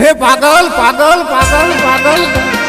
હે પાગલ પાગલ પાગલ પાગલ.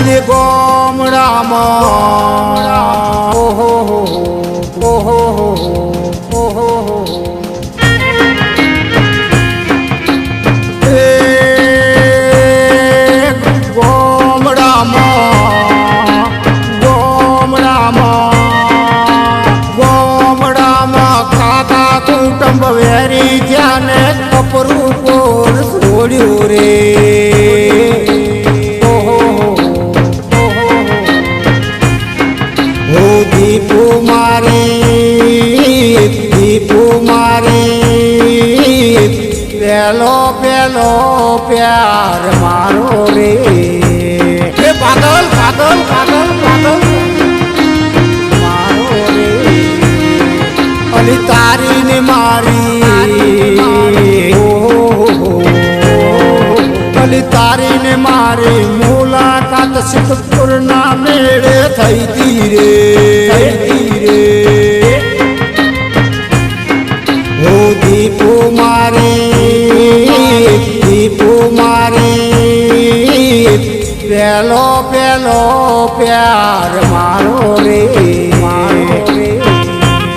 અને ગોમડામાં ઓહો ઓહો ઓહો હો ગોમડામાં ગોમડામાં ગોમડામાં કાકા કુટુંબ વેરી ત્યાને કપરું કોર છોડ્યું રે. પેલો પેલો પ્યાર મારો રે. એ પાગલ પાગલ પાગલ પાગલ મારો રે. અને તારી ને મારી. અલી તારી ને મારી મુલાકાત સિદ્ધપુર ના મેળે થઈ તી રે. થઈ તી રે. પેલો પેલો પ્યાર મારો રે. મારો રે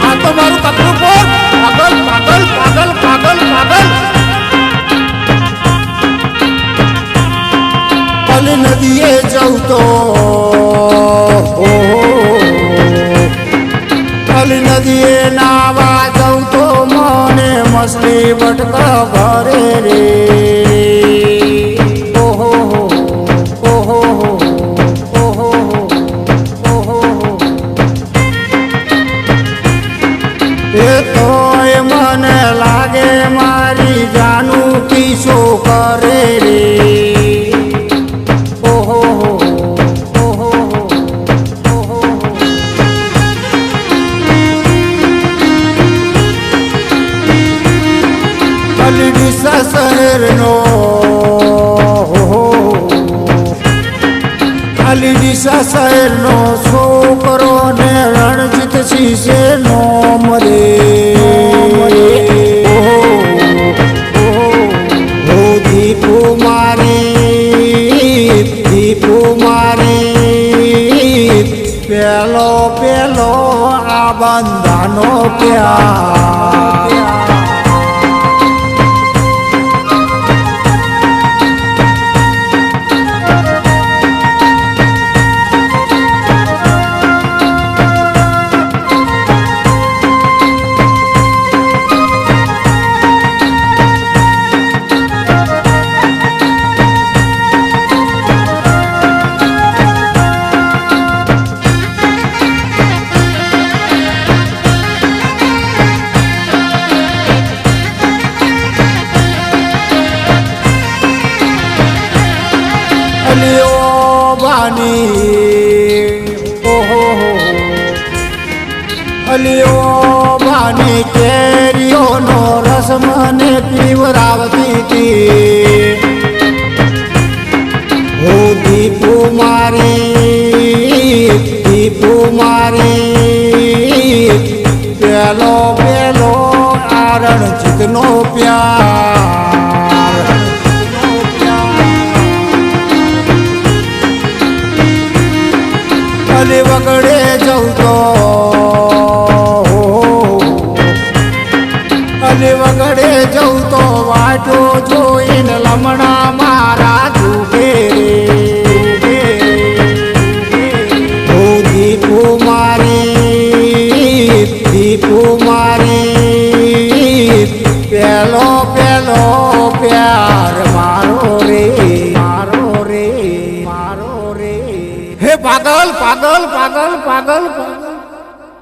આ તો મારું કપડું કોણ પાગલ પાગલ પાગલ પાગલ પાગલ. પલ નદીએ જઉં તો પલ નદીએ નાવા જઉં તો મને મસ્તી બટક ભરે રે. અલડીસા શહેરનો અલડીસા શહેરનો છોકરો ને રણજીત સિંહે નોમ રે ઓહો ઓ દીપુ મારી દીપુ મારી પેલો પેલો આ બંધાનો પ્યાર બાની ઓહો અલિયો બાની કેરીઓનો રસ મને પીવરાવતી હતી. હું દીપુ મારી દીપુ મારી. અલી વગડે જવું તો. અલી વગડે જવું તો વાટો જોઈને લમણા મારા જુગે ઓ રે મારો રે હે